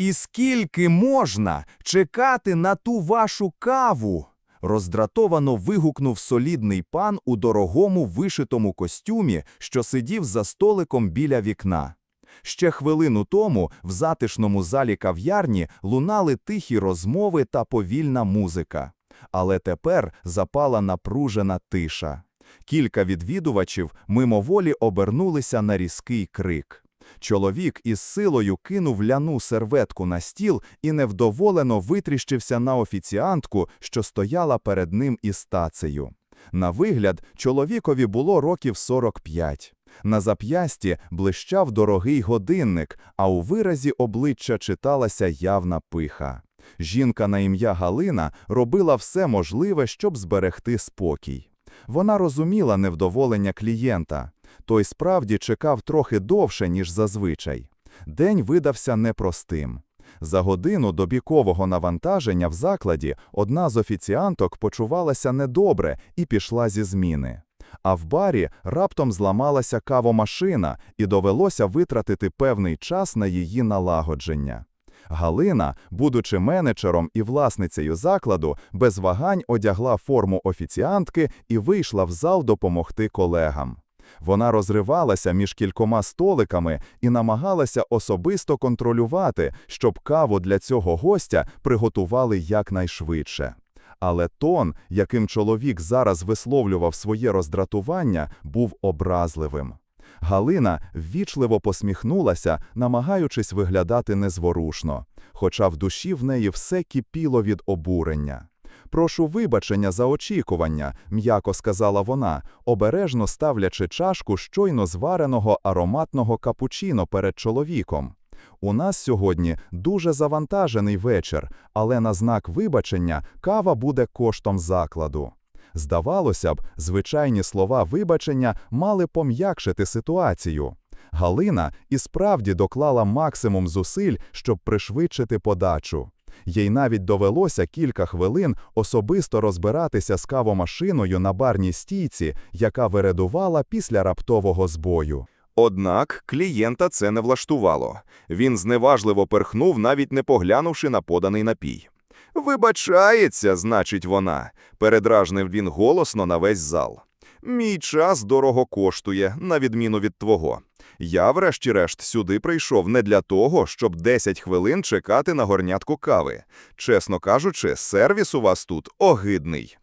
І скільки можна чекати на ту вашу каву? роздратовано вигукнув солідний пан у дорогому вишитому костюмі, що сидів за столиком біля вікна. Ще хвилину тому в затишному залі кав'ярні лунали тихі розмови та повільна музика. Але тепер запала напружена тиша. Кілька відвідувачів мимоволі обернулися на різкий крик. Чоловік із силою кинув ляну серветку на стіл і невдоволено витріщився на офіціантку, що стояла перед ним із тацею. На вигляд, чоловікові було років 45. На зап'ясті блищав дорогий годинник, а у виразі обличчя читалася явна пиха. Жінка на ім'я Галина робила все можливе, щоб зберегти спокій. Вона розуміла невдоволення клієнта. Той справді чекав трохи довше, ніж зазвичай. День видався непростим. За годину до бікового навантаження в закладі одна з офіціанток почувалася недобре і пішла зі зміни. А в барі раптом зламалася кавомашина і довелося витратити певний час на її налагодження. Галина, будучи менеджером і власницею закладу, без вагань одягла форму офіціантки і вийшла в зал допомогти колегам. Вона розривалася між кількома столиками і намагалася особисто контролювати, щоб каву для цього гостя приготували якнайшвидше. Але тон, яким чоловік зараз висловлював своє роздратування, був образливим. Галина ввічливо посміхнулася, намагаючись виглядати незворушно, хоча в душі в неї все кипіло від обурення. Прошу вибачення за очікування, м'яко сказала вона, обережно ставлячи чашку щойно звареного ароматного капучино перед чоловіком. У нас сьогодні дуже завантажений вечір, але на знак вибачення кава буде коштом закладу. Здавалося б, звичайні слова вибачення мали пом'якшити ситуацію. Галина і справді доклала максимум зусиль, щоб пришвидшити подачу. Їй навіть довелося кілька хвилин особисто розбиратися з кавомашиною на барній стійці, яка виредувала після раптового збою. Однак клієнта це не влаштувало. Він зневажливо перхнув, навіть не поглянувши на поданий напій. Вибачається, значить вона, передражнив він голосно на весь зал. Мій час дорого коштує, на відміну від твого. Я, врешті-решт, сюди прийшов не для того, щоб 10 хвилин чекати на горнятку кави. Чесно кажучи, сервіс у вас тут огидний.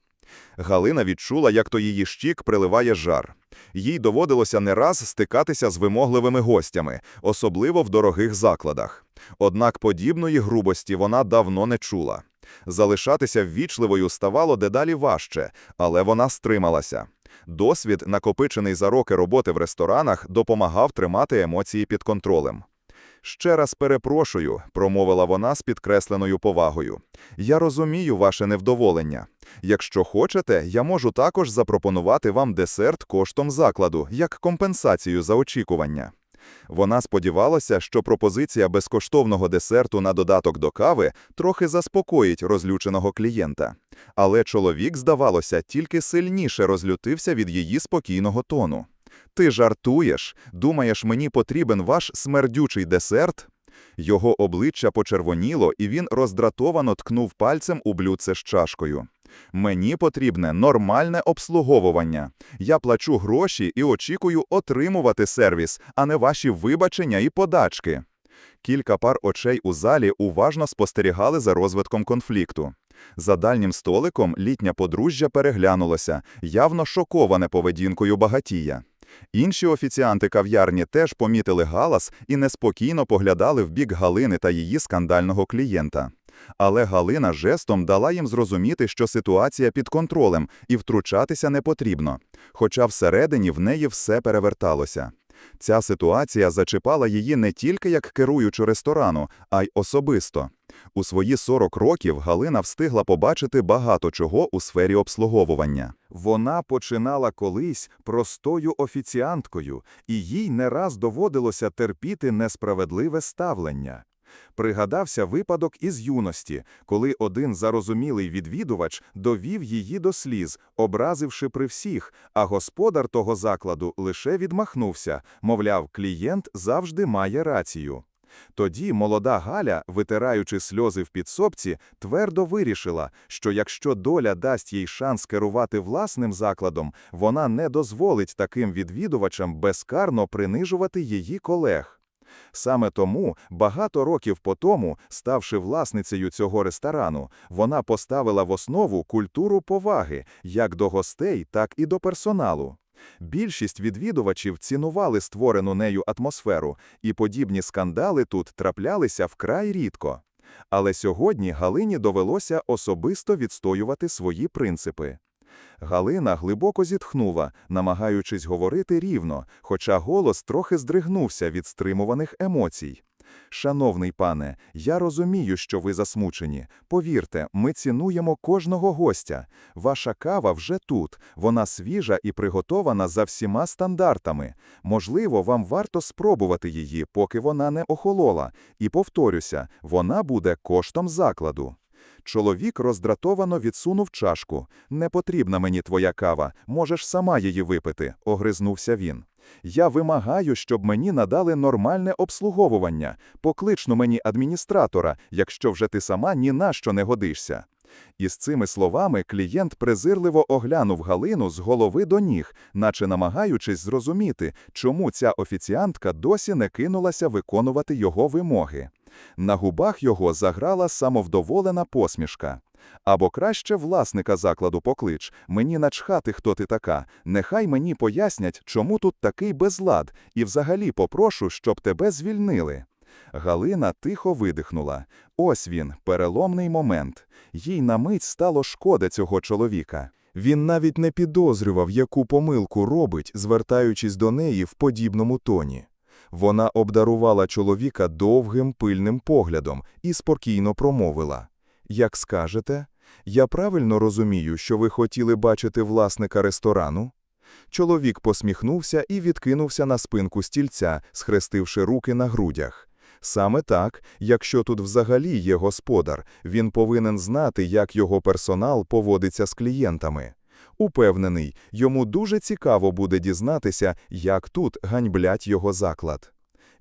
Галина відчула, як то її щік приливає жар. Їй доводилося не раз стикатися з вимогливими гостями, особливо в дорогих закладах. Однак подібної грубості вона давно не чула. Залишатися ввічливою ставало дедалі важче, але вона стрималася. Досвід, накопичений за роки роботи в ресторанах, допомагав тримати емоції під контролем. Ще раз перепрошую, промовила вона з підкресленою повагою. Я розумію ваше невдоволення. Якщо хочете, я можу також запропонувати вам десерт коштом закладу як компенсацію за очікування. Вона сподівалася, що пропозиція безкоштовного десерту на додаток до кави трохи заспокоїть розлюченого клієнта. Але чоловік, здавалося, тільки сильніше розлютився від її спокійного тону. Ти жартуєш? Думаєш, мені потрібен ваш смердючий десерт? Його обличчя почервоніло, і він роздратовано ткнув пальцем у блюдце з чашкою. Мені потрібне нормальне обслуговування. Я плачу гроші і очікую отримувати сервіс, а не ваші вибачення і подачки. Кілька пар очей у залі уважно спостерігали за розвитком конфлікту. За дальнім столиком літня подружжя переглянулося, явно шоковане поведінкою багатія. Інші офіціанти кав'ярні теж помітили галас і неспокійно поглядали в бік Галини та її скандального клієнта. Але Галина жестом дала їм зрозуміти, що ситуація під контролем і втручатися не потрібно, хоча всередині в неї все переверталося. Ця ситуація зачіпала її не тільки як керуючу ресторану, а й особисто. У свої 40 років Галина встигла побачити багато чого у сфері обслуговування. Вона починала колись простою офіціанткою, і їй не раз доводилося терпіти несправедливе ставлення. Пригадався випадок із юності, коли один зарозумілий відвідувач довів її до сліз, образивши при всіх, а господар того закладу лише відмахнувся, мовляв, клієнт завжди має рацію. Тоді молода Галя, витираючи сльози в підсобці, твердо вирішила, що якщо доля дасть їй шанс керувати власним закладом, вона не дозволить таким відвідувачам безкарно принижувати її колег. Саме тому, багато років по тому, ставши власницею цього ресторану, вона поставила в основу культуру поваги як до гостей, так і до персоналу. Більшість відвідувачів цінували створену нею атмосферу, і подібні скандали тут траплялися вкрай рідко. Але сьогодні Галині довелося особисто відстоювати свої принципи. Галина глибоко зітхнула, намагаючись говорити рівно, хоча голос трохи здригнувся від стримуваних емоцій. Шановний пане, я розумію, що ви засмучені. Повірте, ми цінуємо кожного гостя. Ваша кава вже тут, вона свіжа і приготована за всіма стандартами. Можливо, вам варто спробувати її, поки вона не охолола. І повторюся, вона буде коштом закладу. Чоловік роздратовано відсунув чашку. Не потрібна мені твоя кава, можеш сама її випити, огризнувся він. Я вимагаю, щоб мені надали нормальне обслуговування. Покличну мені адміністратора, якщо вже ти сама ні на що не годишся. Із цими словами клієнт презирливо оглянув Галину з голови до ніг, наче намагаючись зрозуміти, чому ця офіціантка досі не кинулася виконувати його вимоги. На губах його заграла самовдоволена посмішка. Або краще власника закладу поклич, мені начхати, хто ти така, нехай мені пояснять, чому тут такий безлад, і взагалі попрошу, щоб тебе звільнили. Галина тихо видихнула. Ось він, переломний момент. Їй на мить стало шкода цього чоловіка. Він навіть не підозрював, яку помилку робить, звертаючись до неї в подібному тоні. Вона обдарувала чоловіка довгим пильним поглядом і спокійно промовила. Як скажете, я правильно розумію, що ви хотіли бачити власника ресторану? Чоловік посміхнувся і відкинувся на спинку стільця, схрестивши руки на грудях. Саме так, якщо тут взагалі є господар, він повинен знати, як його персонал поводиться з клієнтами. Упевнений, йому дуже цікаво буде дізнатися, як тут ганьблять його заклад.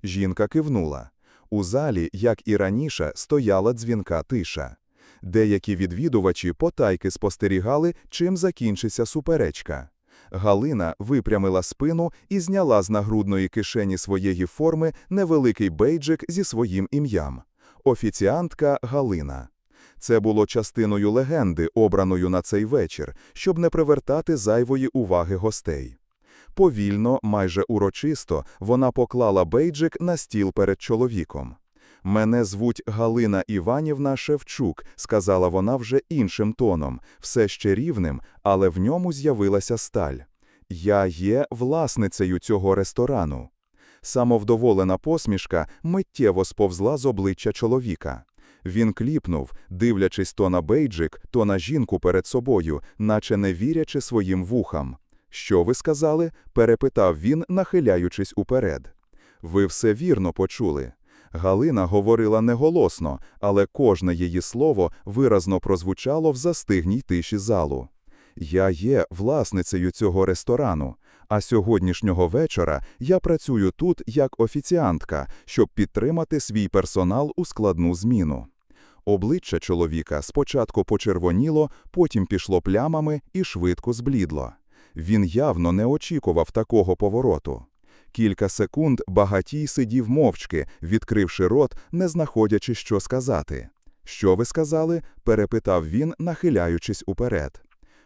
Жінка кивнула. У залі, як і раніше, стояла дзвінка тиша. Деякі відвідувачі потайки спостерігали, чим закінчиться суперечка. Галина випрямила спину і зняла з нагрудної кишені своєї форми невеликий бейджик зі своїм ім'ям. Офіціантка Галина. Це було частиною легенди, обраною на цей вечір, щоб не привертати зайвої уваги гостей. Повільно, майже урочисто, вона поклала бейджик на стіл перед чоловіком. Мене звуть Галина Іванівна Шевчук, сказала вона вже іншим тоном, все ще рівним, але в ньому з'явилася сталь. Я є власницею цього ресторану. Самовдоволена посмішка миттєво сповзла з обличчя чоловіка. Він кліпнув, дивлячись то на бейджик, то на жінку перед собою, наче не вірячи своїм вухам. Що ви сказали? перепитав він, нахиляючись уперед. Ви все вірно почули. Галина говорила неголосно, але кожне її слово виразно прозвучало в застигній тиші залу. Я є власницею цього ресторану, а сьогоднішнього вечора я працюю тут як офіціантка, щоб підтримати свій персонал у складну зміну. Обличчя чоловіка спочатку почервоніло, потім пішло плямами і швидко зблідло. Він явно не очікував такого повороту. Кілька секунд багатій сидів мовчки, відкривши рот, не знаходячи, що сказати. Що ви сказали? перепитав він, нахиляючись уперед.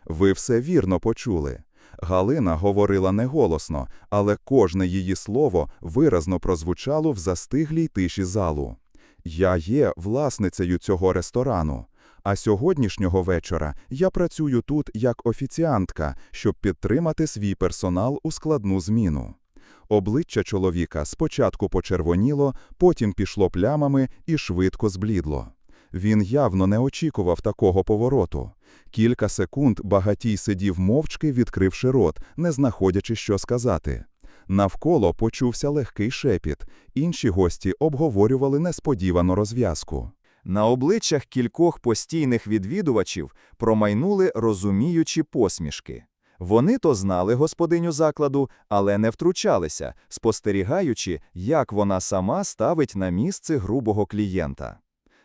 Ви все вірно почули. Галина говорила неголосно, але кожне її слово виразно прозвучало в застиглій тиші залу. Я є власницею цього ресторану. А сьогоднішнього вечора я працюю тут як офіціантка, щоб підтримати свій персонал у складну зміну. Обличчя чоловіка спочатку почервоніло, потім пішло плямами і швидко зблідло. Він явно не очікував такого повороту. Кілька секунд багатій сидів мовчки, відкривши рот, не знаходячи, що сказати. Навколо почувся легкий шепіт. Інші гості обговорювали несподівану розв'язку. На обличчях кількох постійних відвідувачів промайнули розуміючі посмішки. Вони то знали господиню закладу, але не втручалися, спостерігаючи, як вона сама ставить на місце грубого клієнта.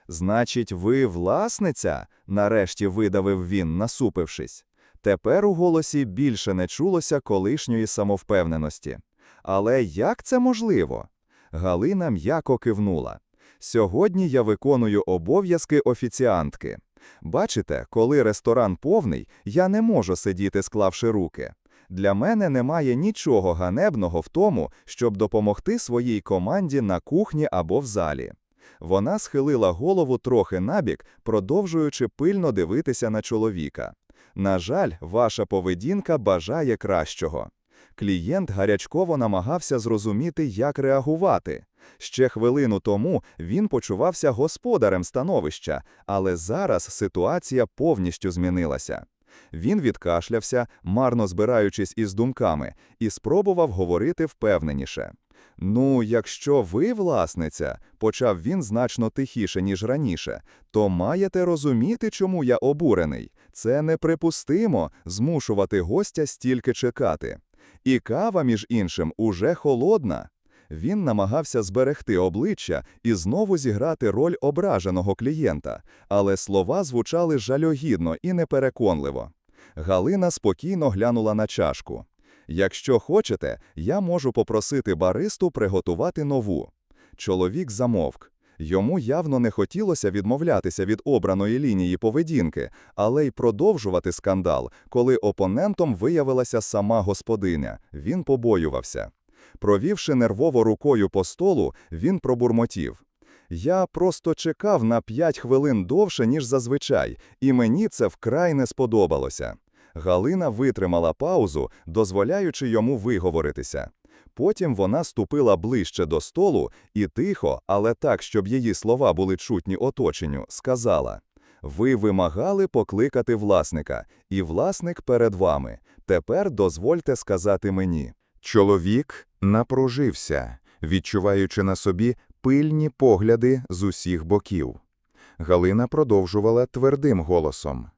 Значить, ви власниця? нарешті видавив він, насупившись. Тепер у голосі більше не чулося колишньої самовпевненості. Але як це можливо? Галина м'яко кивнула. Сьогодні я виконую обов'язки офіціантки. Бачите, коли ресторан повний, я не можу сидіти, склавши руки. Для мене немає нічого ганебного в тому, щоб допомогти своїй команді на кухні або в залі. Вона схилила голову трохи набік, продовжуючи пильно дивитися на чоловіка. На жаль, ваша поведінка бажає кращого. Клієнт гарячково намагався зрозуміти, як реагувати. Ще хвилину тому він почувався господарем становища, але зараз ситуація повністю змінилася. Він відкашлявся, марно збираючись із думками, і спробував говорити впевненіше. Ну, якщо ви власниця, почав він значно тихіше, ніж раніше, то маєте розуміти, чому я обурений. Це неприпустимо змушувати гостя стільки чекати. І кава, між іншим, уже холодна. Він намагався зберегти обличчя і знову зіграти роль ображеного клієнта, але слова звучали жалюгідно і непереконливо. Галина спокійно глянула на чашку. Якщо хочете, я можу попросити баристу приготувати нову. Чоловік замовк. Йому явно не хотілося відмовлятися від обраної лінії поведінки, але й продовжувати скандал, коли опонентом виявилася сама господиня. Він побоювався. Провівши нервово рукою по столу, він пробурмотів. Я просто чекав на п'ять хвилин довше, ніж зазвичай, і мені це вкрай не сподобалося. Галина витримала паузу, дозволяючи йому виговоритися. Потім вона ступила ближче до столу і тихо, але так, щоб її слова були чутні оточенню, сказала: Ви вимагали покликати власника, і власник перед вами. Тепер дозвольте сказати мені. Чоловік напружився, відчуваючи на собі пильні погляди з усіх боків. Галина продовжувала твердим голосом.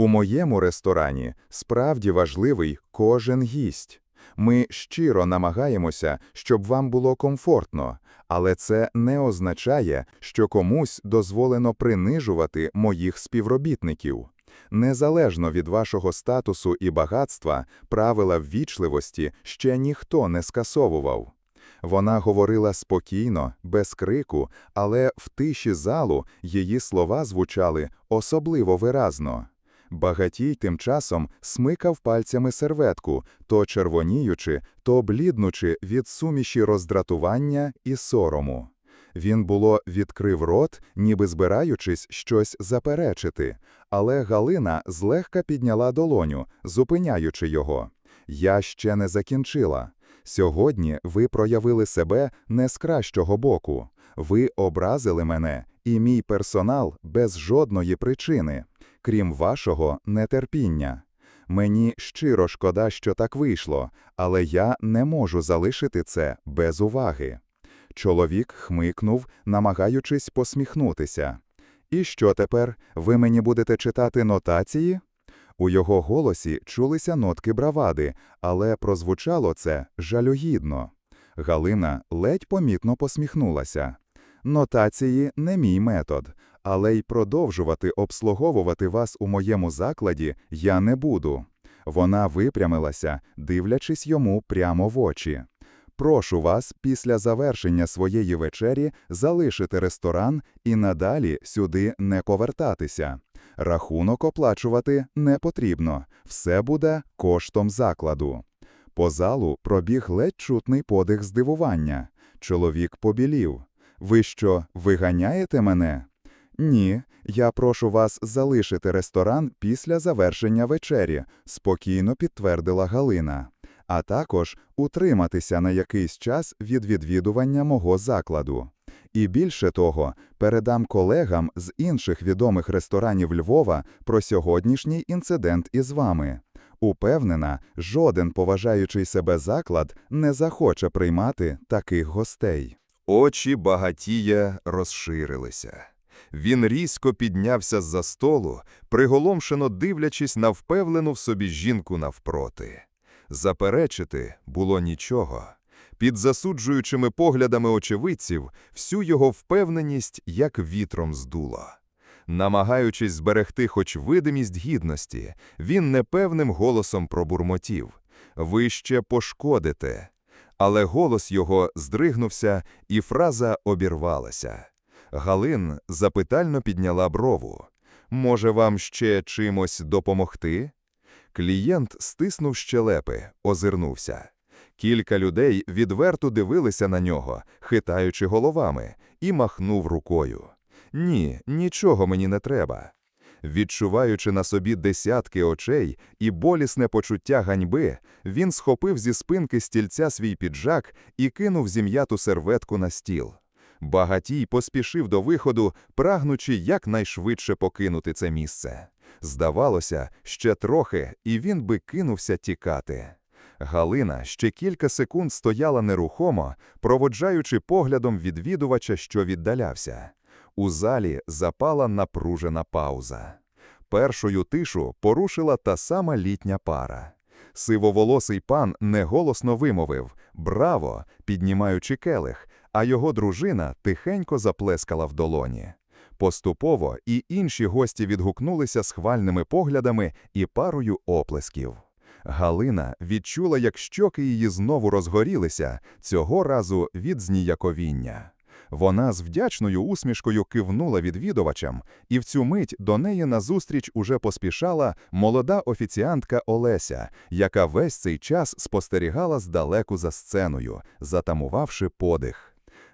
У моєму ресторані справді важливий кожен гість. Ми щиро намагаємося, щоб вам було комфортно, але це не означає, що комусь дозволено принижувати моїх співробітників. Незалежно від вашого статусу і багатства, правила ввічливості ще ніхто не скасовував. Вона говорила спокійно, без крику, але в тиші залу її слова звучали особливо виразно. Багатій тим часом смикав пальцями серветку, то червоніючи, то бліднучи від суміші роздратування і сорому. Він було відкрив рот, ніби збираючись щось заперечити, але Галина злегка підняла долоню, зупиняючи його. Я ще не закінчила. Сьогодні ви проявили себе не з кращого боку. Ви образили мене і мій персонал без жодної причини, крім вашого нетерпіння. Мені щиро шкода, що так вийшло, але я не можу залишити це без уваги. Чоловік хмикнув, намагаючись посміхнутися. І що тепер? Ви мені будете читати нотації? У його голосі чулися нотки бравади, але прозвучало це жалюгідно. Галина ледь помітно посміхнулася. Нотації не мій метод, але й продовжувати обслуговувати вас у моєму закладі я не буду. Вона випрямилася, дивлячись йому прямо в очі. Прошу вас після завершення своєї вечері залишити ресторан і надалі сюди не повертатися. Рахунок оплачувати не потрібно, все буде коштом закладу. По залу пробіг ледь чутний подих здивування. Чоловік побілів. Ви що, виганяєте мене? Ні, я прошу вас залишити ресторан після завершення вечері, спокійно підтвердила Галина. А також утриматися на якийсь час від відвідування мого закладу. І більше того, передам колегам з інших відомих ресторанів Львова про сьогоднішній інцидент із вами. Упевнена, жоден поважаючий себе заклад не захоче приймати таких гостей. Очі багатія розширилися. Він різко піднявся з-за столу, приголомшено дивлячись на впевнену в собі жінку навпроти. Заперечити було нічого. Під засуджуючими поглядами очевидців всю його впевненість як вітром здуло. Намагаючись зберегти хоч видимість гідності, він непевним голосом пробурмотів «Ви ще пошкодите». Але голос його здригнувся, і фраза обірвалася. Галин запитально підняла брову. «Може, вам ще чимось допомогти?» Клієнт стиснув щелепи, озирнувся. Кілька людей відверто дивилися на нього, хитаючи головами, і махнув рукою. «Ні, нічого мені не треба». Відчуваючи на собі десятки очей і болісне почуття ганьби, він схопив зі спинки стільця свій піджак і кинув зім'яту серветку на стіл. Багатій поспішив до виходу, прагнучи якнайшвидше покинути це місце. Здавалося, ще трохи, і він би кинувся тікати. Галина ще кілька секунд стояла нерухомо, проводжаючи поглядом відвідувача, що віддалявся. У залі запала напружена пауза. Першою тишу порушила та сама літня пара. Сивоволосий пан неголосно вимовив «Браво!», піднімаючи келих, а його дружина тихенько заплескала в долоні. Поступово і інші гості відгукнулися схвальними поглядами і парою оплесків. Галина відчула, як щоки її знову розгорілися, цього разу від зніяковіння. Вона з вдячною усмішкою кивнула відвідувачам, і в цю мить до неї назустріч уже поспішала молода офіціантка Олеся, яка весь цей час спостерігала здалеку за сценою, затамувавши подих.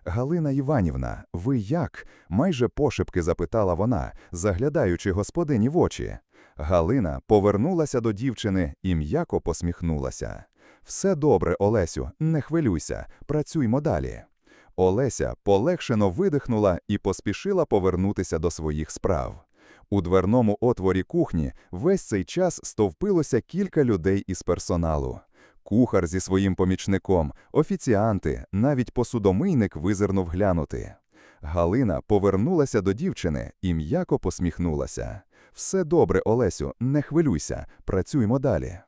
Галина Іванівна, ви як? майже пошепки запитала вона, заглядаючи господині в очі. Галина повернулася до дівчини і м'яко посміхнулася. Все добре, Олесю, не хвилюйся, працюймо далі. Олеся полегшено видихнула і поспішила повернутися до своїх справ. У дверному отворі кухні весь цей час стовпилося кілька людей із персоналу. Кухар зі своїм помічником, офіціанти, навіть посудомийник визирнув глянути. Галина повернулася до дівчини і м'яко посміхнулася. Все добре, Олесю, не хвилюйся, працюймо далі.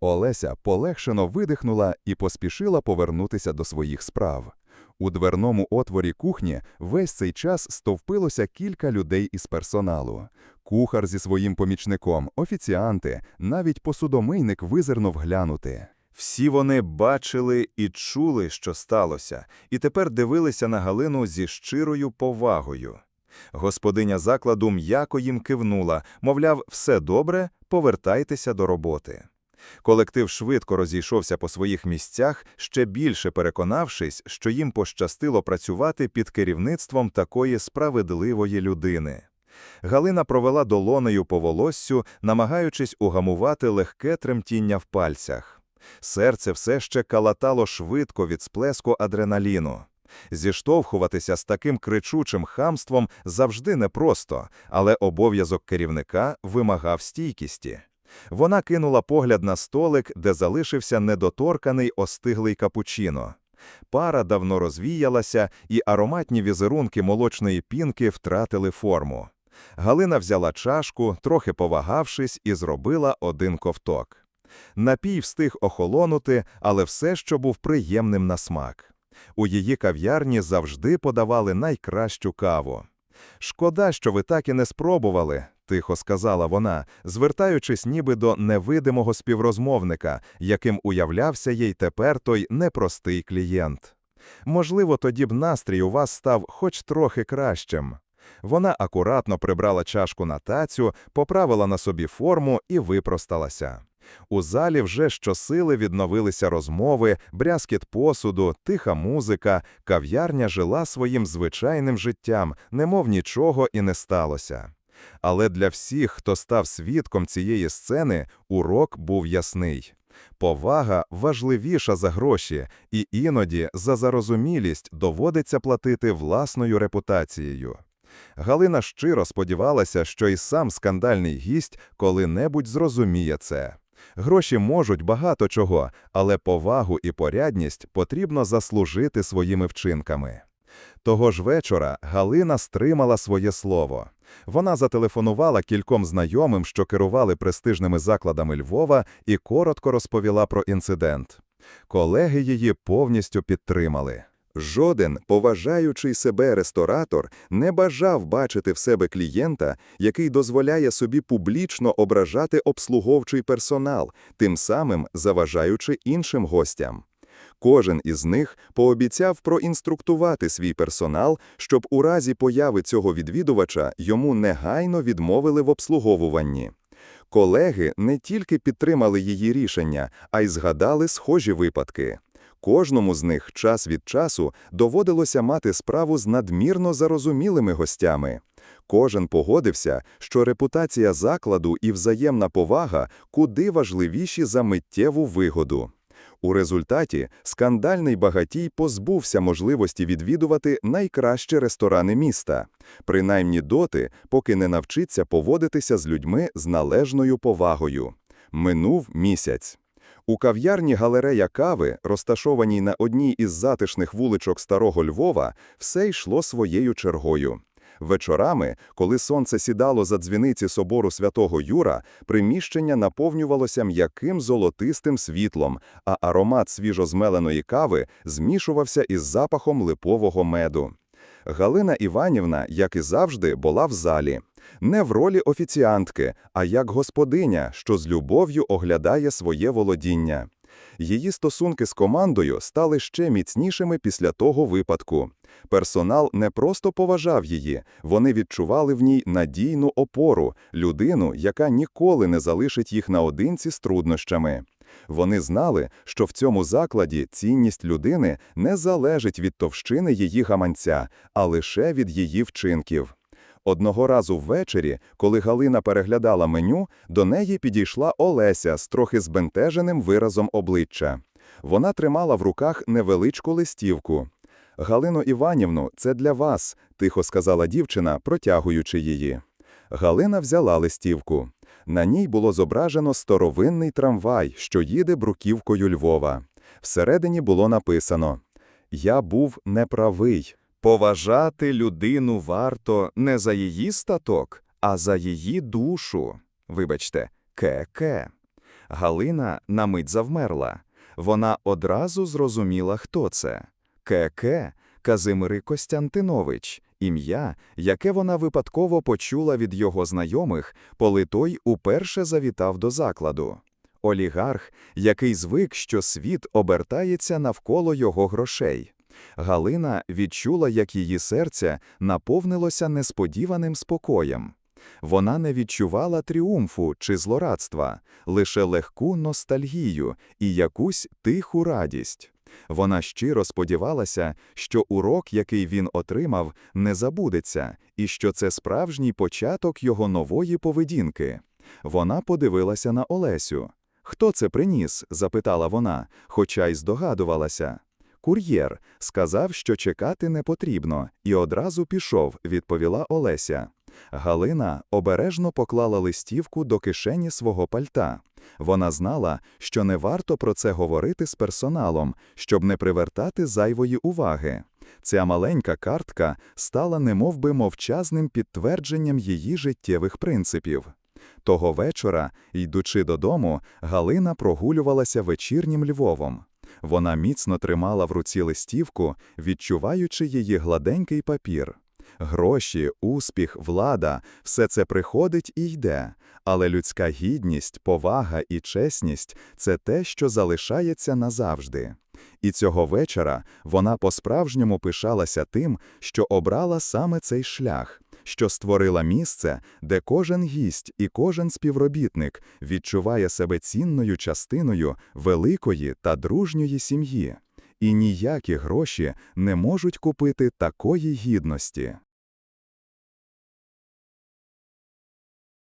Олеся полегшено видихнула і поспішила повернутися до своїх справ. У дверному отворі кухні весь цей час стовпилося кілька людей із персоналу. Кухар зі своїм помічником, офіціанти, навіть посудомийник визирнув глянути. Всі вони бачили і чули, що сталося, і тепер дивилися на Галину зі щирою повагою. Господиня закладу м'яко їм кивнула, мовляв, все добре, повертайтеся до роботи. Колектив швидко розійшовся по своїх місцях, ще більше переконавшись, що їм пощастило працювати під керівництвом такої справедливої людини. Галина провела долонею по волоссю, намагаючись угамувати легке тремтіння в пальцях. Серце все ще калатало швидко від сплеску адреналіну. Зіштовхуватися з таким кричучим хамством завжди непросто, але обов'язок керівника вимагав стійкісті. Вона кинула погляд на столик, де залишився недоторканий остиглий капучино. Пара давно розвіялася, і ароматні візерунки молочної пінки втратили форму. Галина взяла чашку, трохи повагавшись, і зробила один ковток. Напій встиг охолонути, але все, що був приємним на смак. У її кав'ярні завжди подавали найкращу каву. Шкода, що ви так і не спробували, тихо сказала вона, звертаючись ніби до невидимого співрозмовника, яким уявлявся їй тепер той непростий клієнт. Можливо, тоді б настрій у вас став хоч трохи кращим. Вона акуратно прибрала чашку на тацю, поправила на собі форму і випросталася. У залі вже щосили відновилися розмови, брязкіт посуду, тиха музика, кав'ярня жила своїм звичайним життям, немов нічого і не сталося. Але для всіх, хто став свідком цієї сцени, урок був ясний. Повага важливіша за гроші, і іноді за зарозумілість доводиться платити власною репутацією. Галина щиро сподівалася, що і сам скандальний гість коли-небудь зрозуміє це. Гроші можуть багато чого, але повагу і порядність потрібно заслужити своїми вчинками. Того ж вечора Галина стримала своє слово. Вона зателефонувала кільком знайомим, що керували престижними закладами Львова, і коротко розповіла про інцидент. Колеги її повністю підтримали. Жоден поважаючий себе ресторатор не бажав бачити в себе клієнта, який дозволяє собі публічно ображати обслуговчий персонал, тим самим заважаючи іншим гостям. Кожен із них пообіцяв проінструктувати свій персонал, щоб у разі появи цього відвідувача йому негайно відмовили в обслуговуванні. Колеги не тільки підтримали її рішення, а й згадали схожі випадки. Кожному з них час від часу доводилося мати справу з надмірно зарозумілими гостями. Кожен погодився, що репутація закладу і взаємна повага куди важливіші за миттєву вигоду. У результаті скандальний багатій позбувся можливості відвідувати найкращі ресторани міста, принаймні доти, поки не навчиться поводитися з людьми з належною повагою. Минув місяць. У кав'ярні галерея кави, розташованій на одній із затишних вуличок Старого Львова, все йшло своєю чергою. Вечорами, коли сонце сідало за дзвіниці собору святого Юра, приміщення наповнювалося м'яким золотистим світлом, а аромат свіжозмеленої кави змішувався із запахом липового меду. Галина Іванівна, як і завжди, була в залі. Не в ролі офіціантки, а як господиня, що з любов'ю оглядає своє володіння. Її стосунки з командою стали ще міцнішими після того випадку. Персонал не просто поважав її, вони відчували в ній надійну опору, людину, яка ніколи не залишить їх наодинці з труднощами. Вони знали, що в цьому закладі цінність людини не залежить від товщини її гаманця, а лише від її вчинків. Одного разу ввечері, коли Галина переглядала меню, до неї підійшла Олеся з трохи збентеженим виразом обличчя. Вона тримала в руках невеличку листівку. «Галино Іванівну, це для вас», – тихо сказала дівчина, протягуючи її. Галина взяла листівку. На ній було зображено старовинний трамвай, що їде бруківкою Львова. Всередині було написано «Я був неправий». Поважати людину варто не за її статок, а за її душу. Вибачте, ке-ке. Галина на мить завмерла. Вона одразу зрозуміла, хто це. Ке-ке Казимири Костянтинович, ім'я, яке вона випадково почула від його знайомих, коли той уперше завітав до закладу. Олігарх, який звик, що світ обертається навколо його грошей. Галина відчула, як її серце наповнилося несподіваним спокоєм. Вона не відчувала тріумфу чи злорадства, лише легку ностальгію і якусь тиху радість. Вона щиро сподівалася, що урок, який він отримав, не забудеться, і що це справжній початок його нової поведінки. Вона подивилася на Олесю. Хто це приніс? запитала вона, хоча й здогадувалася. Кур'єр сказав, що чекати не потрібно, і одразу пішов, відповіла Олеся. Галина обережно поклала листівку до кишені свого пальта. Вона знала, що не варто про це говорити з персоналом, щоб не привертати зайвої уваги. Ця маленька картка стала немовби мовчазним підтвердженням її життєвих принципів. Того вечора, йдучи додому, Галина прогулювалася вечірнім Львовом. Вона міцно тримала в руці листівку, відчуваючи її гладенький папір. Гроші, успіх, влада – все це приходить і йде, але людська гідність, повага і чесність – це те, що залишається назавжди. І цього вечора вона по-справжньому пишалася тим, що обрала саме цей шлях, що створила місце, де кожен гість і кожен співробітник відчуває себе цінною частиною великої та дружньої сім'ї. І ніякі гроші не можуть купити такої гідності.